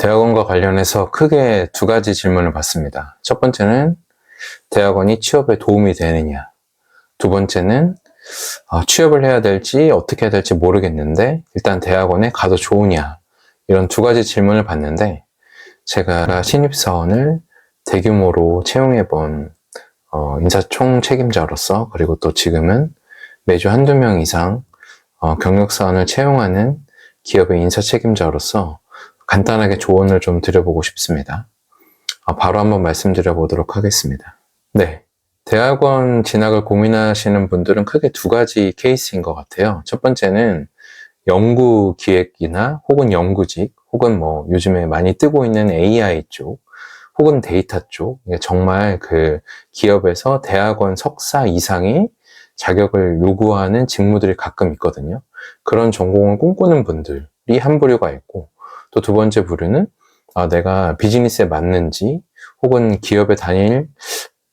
대학원과 관련해서 크게 두 가지 질문을 받습니다. 첫 번째는 대학원이 취업에 도움이 되느냐. 두 번째는 아, 취업을 해야 될지 어떻게 해야 될지 모르겠는데 일단 대학원에 가도 좋으냐. 이런 두 가지 질문을 받는데 제가 신입사원을 대규모로 채용해 본 어, 인사총 책임자로서 그리고 또 지금은 매주 한두 명 이상 어, 경력사원을 채용하는 기업의 인사 책임자로서 간단하게 조언을 좀 드려보고 싶습니다. 아, 바로 한번 말씀드려 보도록 하겠습니다. 네. 대학원 진학을 고민하시는 분들은 크게 두 가지 케이스인 것 같아요. 첫 번째는 연구 기획이나 혹은 연구직, 혹은 뭐 요즘에 많이 뜨고 있는 AI 쪽, 혹은 데이터 쪽, 정말 그 기업에서 대학원 석사 이상의 자격을 요구하는 직무들이 가끔 있거든요. 그런 전공을 꿈꾸는 분들이 한 부류가 있고, 또 두 번째 부류는 아, 내가 비즈니스에 맞는지, 혹은 기업에 다닐,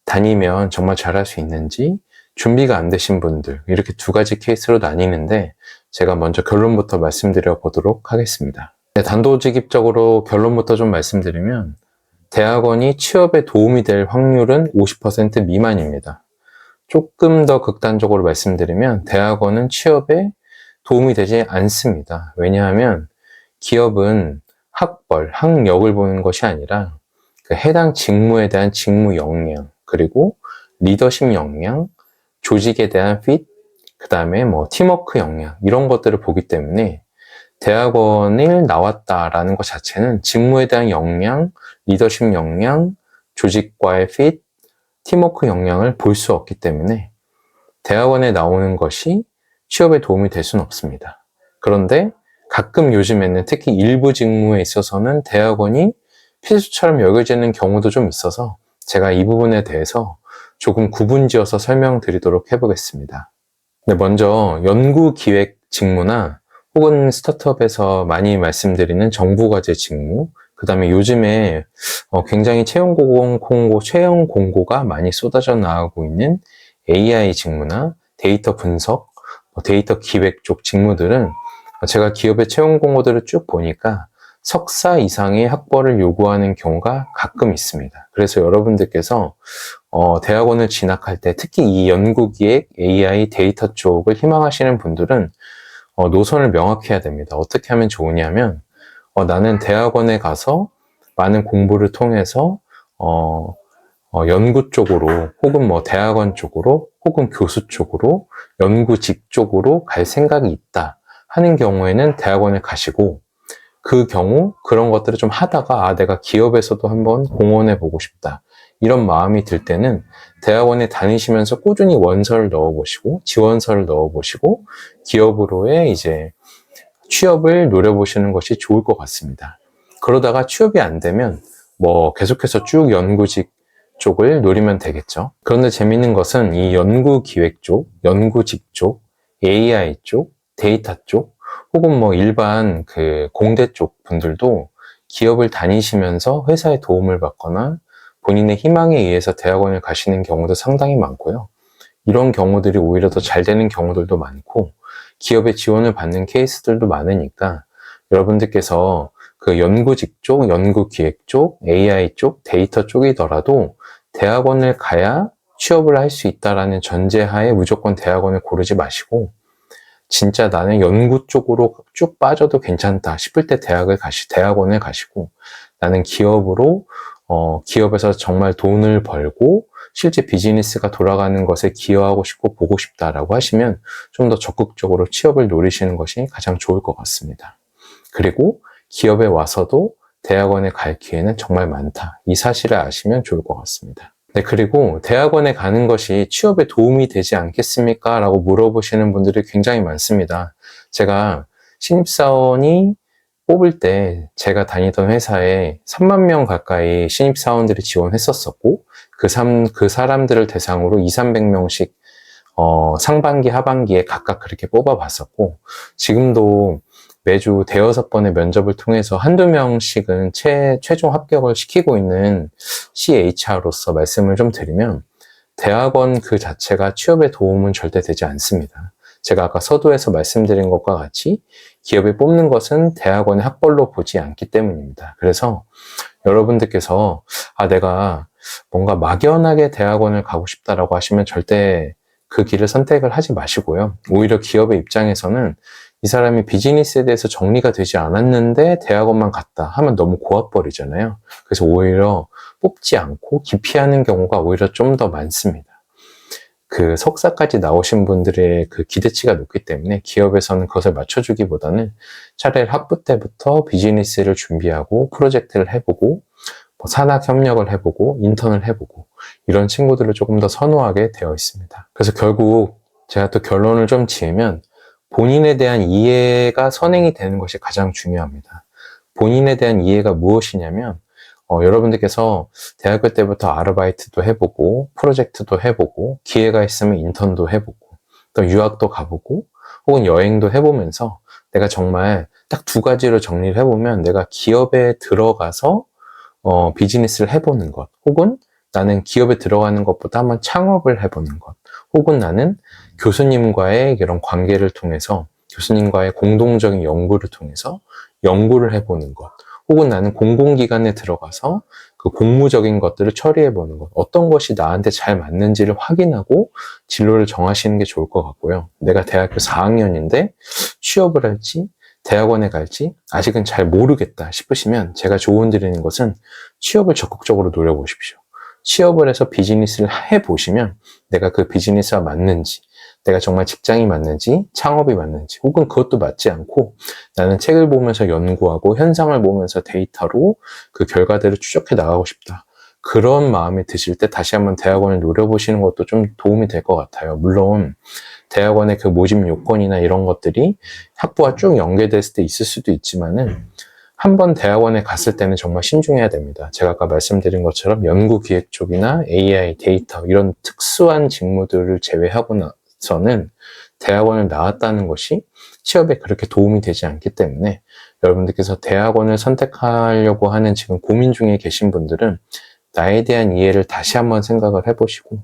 다니면 정말 잘할 수 있는지, 준비가 안 되신 분들, 이렇게 두 가지 케이스로 나뉘는데, 제가 먼저 결론부터 말씀드려 보도록 하겠습니다. 네, 단도직입적으로 결론부터 좀 말씀드리면, 대학원이 취업에 도움이 될 확률은 50% 미만입니다. 조금 더 극단적으로 말씀드리면 대학원은 취업에 도움이 되지 않습니다. 왜냐하면 기업은 학벌, 학력을 보는 것이 아니라 그 해당 직무에 대한 직무 역량, 그리고 리더십 역량, 조직에 대한 핏, 그 다음에 뭐 팀워크 역량, 이런 것들을 보기 때문에 대학원을 나왔다라는 것 자체는 직무에 대한 역량, 리더십 역량, 조직과의 핏, 팀워크 역량을 볼 수 없기 때문에 대학원에 나오는 것이 취업에 도움이 될 수는 없습니다. 그런데 가끔 요즘에는 특히 일부 직무에 있어서는 대학원이 필수처럼 여겨지는 경우도 좀 있어서 제가 이 부분에 대해서 조금 구분지어서 설명드리도록 해보겠습니다. 네, 먼저 연구 기획 직무나 혹은 스타트업에서 많이 말씀드리는 정부과제 직무, 그 다음에 요즘에 어, 굉장히 채용 공고, 채용 공고가 많이 쏟아져 나오고 있는 AI 직무나 데이터 분석, 뭐 데이터 기획 쪽 직무들은 제가 기업의 채용 공고들을 쭉 보니까 석사 이상의 학벌을 요구하는 경우가 가끔 있습니다. 그래서 여러분들께서 어, 대학원을 진학할 때 특히 이 연구기획, AI, 데이터 쪽을 희망하시는 분들은 어, 노선을 명확히 해야 됩니다. 어떻게 하면 좋으냐면 어, 나는 대학원에 가서 많은 공부를 통해서 어, 어, 연구 쪽으로 혹은 뭐 대학원 쪽으로 혹은 교수 쪽으로 연구직 쪽으로 갈 생각이 있다 하는 경우에는 대학원에 가시고 그 경우 그런 것들을 좀 하다가 아 내가 기업에서도 한번 공헌해 보고 싶다 이런 마음이 들 때는 대학원에 다니시면서 꾸준히 원서를 넣어보시고 지원서를 넣어보시고 기업으로의 이제 취업을 노려보시는 것이 좋을 것 같습니다. 그러다가 취업이 안 되면 뭐 계속해서 쭉 연구직 쪽을 노리면 되겠죠. 그런데 재밌는 것은 이 연구 기획 쪽, 연구직 쪽, AI 쪽, 데이터 쪽, 혹은 뭐 일반 그 공대 쪽 분들도 기업을 다니시면서 회사의 도움을 받거나 본인의 희망에 의해서 대학원을 가시는 경우도 상당히 많고요. 이런 경우들이 오히려 더 잘 되는 경우들도 많고, 기업의 지원을 받는 케이스들도 많으니까 여러분들께서 그 연구직 쪽, 연구기획 쪽, AI 쪽, 데이터 쪽이더라도 대학원을 가야 취업을 할 수 있다라는 전제하에 무조건 대학원을 고르지 마시고 진짜 나는 연구 쪽으로 쭉 빠져도 괜찮다 싶을 때 대학을 가시, 대학원을 가시고 나는 기업으로 어, 기업에서 정말 돈을 벌고 실제 비즈니스가 돌아가는 것에 기여하고 싶고 보고 싶다라고 하시면 좀 더 적극적으로 취업을 노리시는 것이 가장 좋을 것 같습니다. 그리고 기업에 와서도 대학원에 갈 기회는 정말 많다. 이 사실을 아시면 좋을 것 같습니다. 네, 그리고 대학원에 가는 것이 취업에 도움이 되지 않겠습니까? 라고 물어보시는 분들이 굉장히 많습니다. 제가 신입사원이 뽑을 때 제가 다니던 회사에 3만 명 가까이 신입사원들이 지원했었었고, 그, 삼, 그 사람들을 대상으로 2, 300명씩 어, 상반기, 하반기에 각각 그렇게 뽑아봤었고, 지금도 매주 대여섯 번의 면접을 통해서 한두 명씩은 최, 최종 합격을 시키고 있는 CHR로서 말씀을 좀 드리면, 대학원 그 자체가 취업에 도움은 절대 되지 않습니다. 제가 아까 서두에서 말씀드린 것과 같이 기업이 뽑는 것은 대학원의 학벌로 보지 않기 때문입니다. 그래서 여러분들께서 아 내가 뭔가 막연하게 대학원을 가고 싶다라고 하시면 절대 그 길을 선택을 하지 마시고요. 오히려 기업의 입장에서는 이 사람이 비즈니스에 대해서 정리가 되지 않았는데 대학원만 갔다 하면 너무 고압버리잖아요. 그래서 오히려 뽑지 않고 기피하는 경우가 오히려 좀 더 많습니다. 그 석사까지 나오신 분들의 그 기대치가 높기 때문에 기업에서는 그것을 맞춰주기보다는 차라리 학부 때부터 비즈니스를 준비하고 프로젝트를 해보고 뭐 산학 협력을 해보고 인턴을 해보고 이런 친구들을 조금 더 선호하게 되어 있습니다. 그래서 결국 제가 또 결론을 좀 지으면 본인에 대한 이해가 선행이 되는 것이 가장 중요합니다. 본인에 대한 이해가 무엇이냐면 어, 여러분들께서 대학교 때부터 아르바이트도 해보고 프로젝트도 해보고 기회가 있으면 인턴도 해보고 또 유학도 가보고 혹은 여행도 해보면서 내가 정말 딱 두 가지로 정리를 해보면 내가 기업에 들어가서 어, 비즈니스를 해보는 것 혹은 나는 기업에 들어가는 것보다 한번 창업을 해보는 것 혹은 나는 교수님과의 이런 관계를 통해서 교수님과의 공동적인 연구를 통해서 연구를 해보는 것 혹은 나는 공공기관에 들어가서 그 공무적인 것들을 처리해보는 것. 어떤 것이 나한테 잘 맞는지를 확인하고 진로를 정하시는 게 좋을 것 같고요. 내가 대학교 4학년인데 취업을 할지, 대학원에 갈지 아직은 잘 모르겠다 싶으시면 제가 조언 드리는 것은 취업을 적극적으로 노려보십시오. 취업을 해서 비즈니스를 해보시면 내가 그 비즈니스와 맞는지, 내가 정말 직장이 맞는지, 창업이 맞는지, 혹은 그것도 맞지 않고 나는 책을 보면서 연구하고 현상을 보면서 데이터로 그 결과들을 추적해 나가고 싶다. 그런 마음이 드실 때 다시 한번 대학원을 노려보시는 것도 좀 도움이 될 것 같아요. 물론 대학원의 그 모집 요건이나 이런 것들이 학부와 쭉 연계됐을 때 있을 수도 있지만은 한번 대학원에 갔을 때는 정말 신중해야 됩니다. 제가 아까 말씀드린 것처럼 연구 기획 쪽이나 AI, 데이터 이런 특수한 직무들을 제외하고 나서는 대학원을 나왔다는 것이 취업에 그렇게 도움이 되지 않기 때문에 여러분들께서 대학원을 선택하려고 하는 지금 고민 중에 계신 분들은 나에 대한 이해를 다시 한번 생각을 해보시고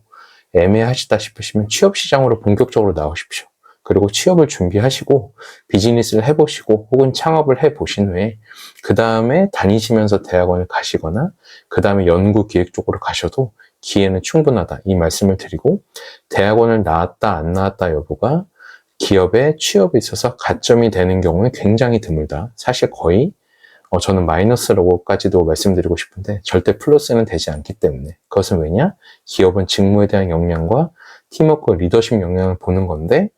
애매하시다 싶으시면 취업 시장으로 본격적으로 나오십시오. 그리고 취업을 준비하시고 비즈니스를 해보시고 혹은 창업을 해보신 후에 그 다음에 다니시면서 대학원을 가시거나 그 다음에 연구 기획 쪽으로 가셔도 기회는 충분하다 이 말씀을 드리고 대학원을 나왔다 안 나왔다 여부가 기업의 취업에 있어서 가점이 되는 경우는 굉장히 드물다. 사실 거의 어, 저는 마이너스라고까지도 말씀드리고 싶은데 절대 플러스는 되지 않기 때문에 그것은 왜냐? 기업은 직무에 대한 역량과 팀워크, 리더십 역량을 보는 건데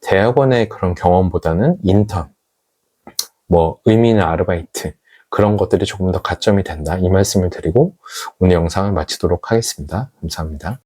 대학원의 그런 경험보다는 인턴, 뭐 의미 있는 아르바이트 그런 것들이 조금 더 가점이 된다 이 말씀을 드리고 오늘 영상을 마치도록 하겠습니다. 감사합니다.